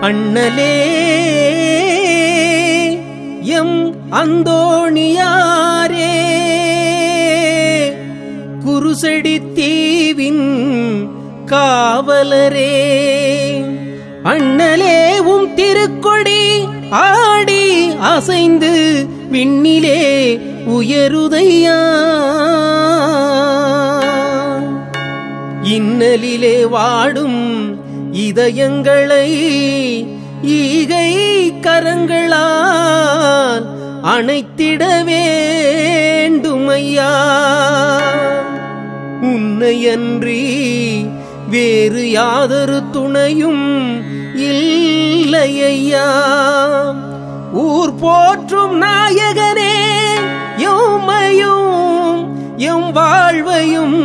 அண்ணலே எம் அந்தோணியாரே குருசடி தீவின் காவலரே. அண்ணலே உம் திருக்கொடி ஆடி அசைந்து விண்ணிலே உயருதையா. இன்னலிலே வாடும் இதயங்களை ஈகை கரங்களால் அணைத்திட வேண்டுமையா? உன்னையன்றி வேறு யாதொரு துணையும் இல்லையா ஊர் போற்றும் நாயகனே எம்மையும் எம் வாழ்வையும்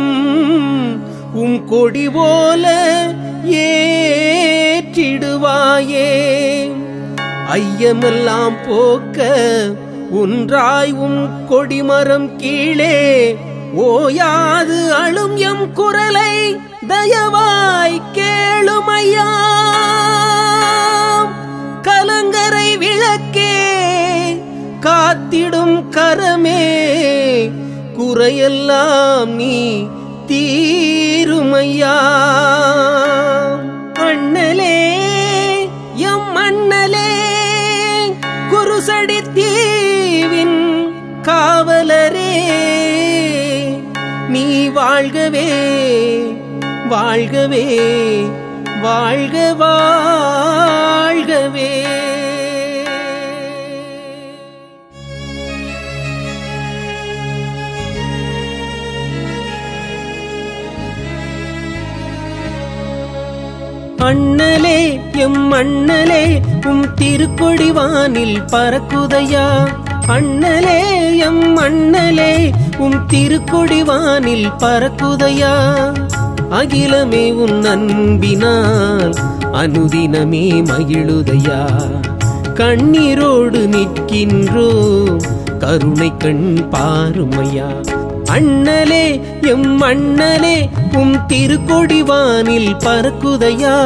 உம் கொடி போல ஏற்றிடுவாயே. ஐயமெல்லாம் போக்க ஒன்றாய் உம் கொடிமரம் கீழே ஓயாது அழும் எம் குரலை தயவாய் கேளுமையா கலங்கரை விளக்கே காத்திடும் கரமே குறையெல்லாம் நீ தீருமையா. மண்ணலே எம் மண்ணலே குருசடி தீவின் காவலரே. நீ வாழ்கவே வாழ்கவே வாழ்க வாழ்கவே. அண்ணலே எம் அண்ணலே உம் திருக்கொடி வானில் பறக்குதையா? அண்ணலே எம் அண்ணலே உம் திருக்கொடி வானில் பறக்குதையா? அகிலமே உன் அன்பினால் அனுதினமே மகிழுதையா? கண்ணீரோடு நிற்கின்றோ கருணை கண் பாருமையா? அண்ணலே எம் அண்ணலே உம் திருக்கொடிவானில் பறக்குதையா?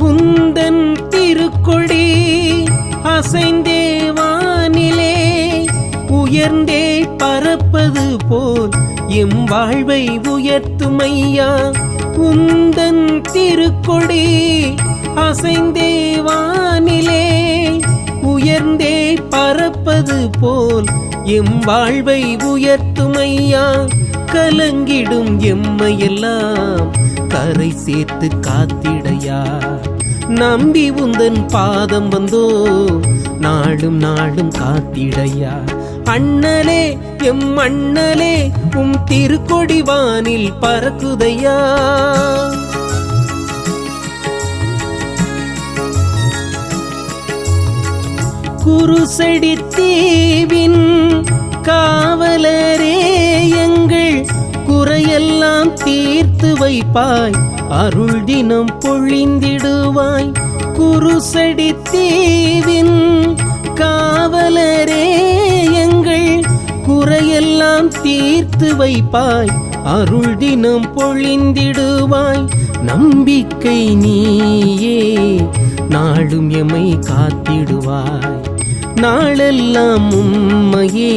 உந்தன் திருக்கொடி அசைந்தேவா? உயர்ந்தே பறப்பது போல் எம் வாழ்வை உயர்த்துமையா? உந்தன் திருக்கொடி அசைந்தே வானிலே. உயர்ந்தே பறப்பது போல் எம் வாழ்வை உயர்த்துமையா? கலங்கிடும் எம்மையெல்லாம் கரை சேர்த்து காத்திடையா? நம்பி உந்தன் பாதம் வந்தோ நாளும் நாளும் காத்திடையா. அண்ணலே எம் அண்ணலே உம் திருக்கொடி வானில் பறக்குதையா. குருசடி தீவின் காவலரே எங்கள் குறையெல்லாம் தீர்த்து வைப்பாய். அருள் தினம் பொழிந்திடுவாய். குருசடி தீவின் காவலரே எங்கள் குறையெல்லாம் தீர்த்து வைப்பாய். அருள் தினம் பொழிந்திடுவாய். நம்பிக்கை நீயே நாளும் எமை காத்திடுவாய். நாளெல்லாம் உம்மையே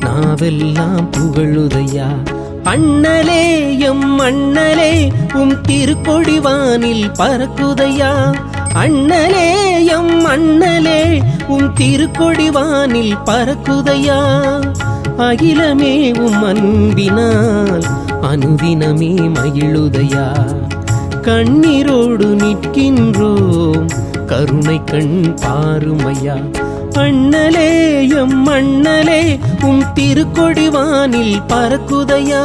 நாவெல்லாம் புகழுதையா. அண்ணலே எம் அண்ணலே உம் திருக்கொடிவானில் பறக்குதையா. அண்ணலேயம் அண்ணலே உம் திருக்கொடிவானில் பறக்குதையா? அகிலமே உம் அன்பினால் அனுதினமே மகிழுதையா? கண்ணீரோடு நிற்கின்றோம் கருணை கண் பாருமையா? அண்ணலே எம் அண்ணலே உம் திருக்கொடிவானில் பறக்குதையா?